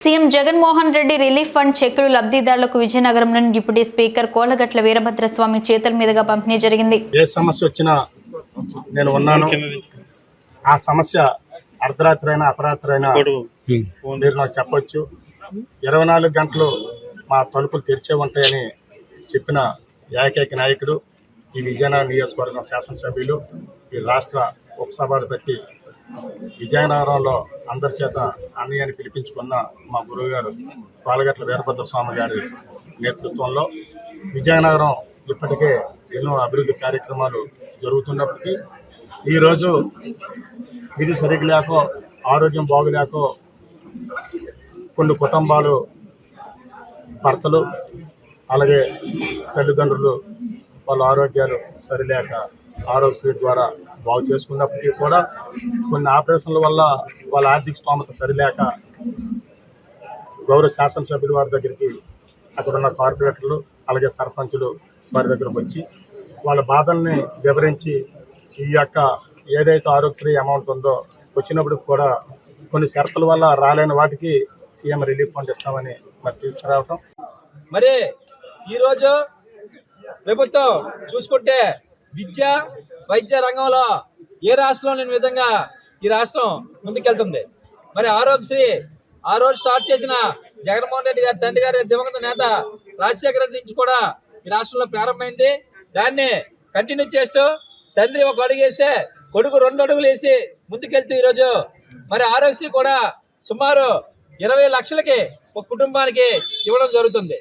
CM Jaganmohan Reddy relief fund చెక్కులు లబ్ధిదారులకు విజయనగరంలోని డిప్యూటీ స్పీకర్ కోలగట్ల వీరభద్రస్వామి చేతుల మీదుగా పంపిణీ జరిగింది. ఏ సమస్య వచ్చినా నేను ఉన్నాను. ఆ సమస్య అర్ధరాత్రి అయినా అపరాత్రి అయినా మీరు నాకు చెప్పొచ్చు. ఇరవై నాలుగు గంటలు మా తలుపులు తెరిచే ఉంటాయని చెప్పిన ఏకైక నాయకుడు ఈ విజయనగరం నియోజకవర్గం శాసనసభ్యులు ఈ రాష్ట్ర ఉపసభాధిపతి విజయనగరంలో అందరి చేత అన్నయ్యని పిలిపించుకున్న మా గురువు గారు పాలగట్ల వీరభద్ర స్వామి గారి నేతృత్వంలో విజయనగరం ఇప్పటికే ఎన్నో అభివృద్ధి కార్యక్రమాలు జరుగుతున్నప్పటికీ ఈరోజు ఇది సరిగ్గా లేకో ఆరోగ్యం బాగులేకో కొన్ని కుటుంబాలు భర్తలు అలాగే తల్లిదండ్రులు వాళ్ళ ఆరోగ్యాలు సరిలేక ఆరోగ్యశ్రీ ద్వారా బాగు చేసుకున్నప్పటికీ కూడా కొన్ని ఆపరేషన్ల వల్ల వాళ్ళ ఆర్థిక స్తోమత సరిలేక గౌరవ శాసనసభ్యుల వారి దగ్గరికి అక్కడ ఉన్న కార్పొరేటర్లు అలాగే సర్పంచులు వారి దగ్గరకు వచ్చి వాళ్ళ బాధల్ని వివరించి ఈ యొక్క ఏదైతే ఆరోగ్యశ్రీ అమౌంట్ ఉందో వచ్చినప్పుడు కూడా కొన్ని షరతుల వల్ల రాలేని వాటికి సీఎం రిలీఫ్ ఫండ్ ఇస్తామని మరి తీసుకురావటం. మరి ఈరోజు ప్రభుత్వం చూసుకుంటే విద్య వైద్య రంగంలో ఏ రాష్ట్రంలో లేని విధంగా ఈ రాష్ట్రం ముందుకెళ్తుంది? మరి ఆరోగ్యశ్రీ ఆ రోజు స్టార్ట్ చేసిన జగన్మోహన్ రెడ్డి గారి తండ్రి గారి దివంగత నేత రాజశేఖర రెడ్డి నుంచి కూడా ఈ రాష్ట్రంలో ప్రారంభమైంది. దాన్ని కంటిన్యూ చేస్తూ తండ్రి ఒక అడుగు వేస్తే కొడుకు రెండు అడుగులు వేసి ముందుకెళ్తూ ఈరోజు మరి ఆరోగ్యశ్రీ కూడా సుమారు ఇరవై లక్షలకి ఒక కుటుంబానికి ఇవ్వడం జరుగుతుంది.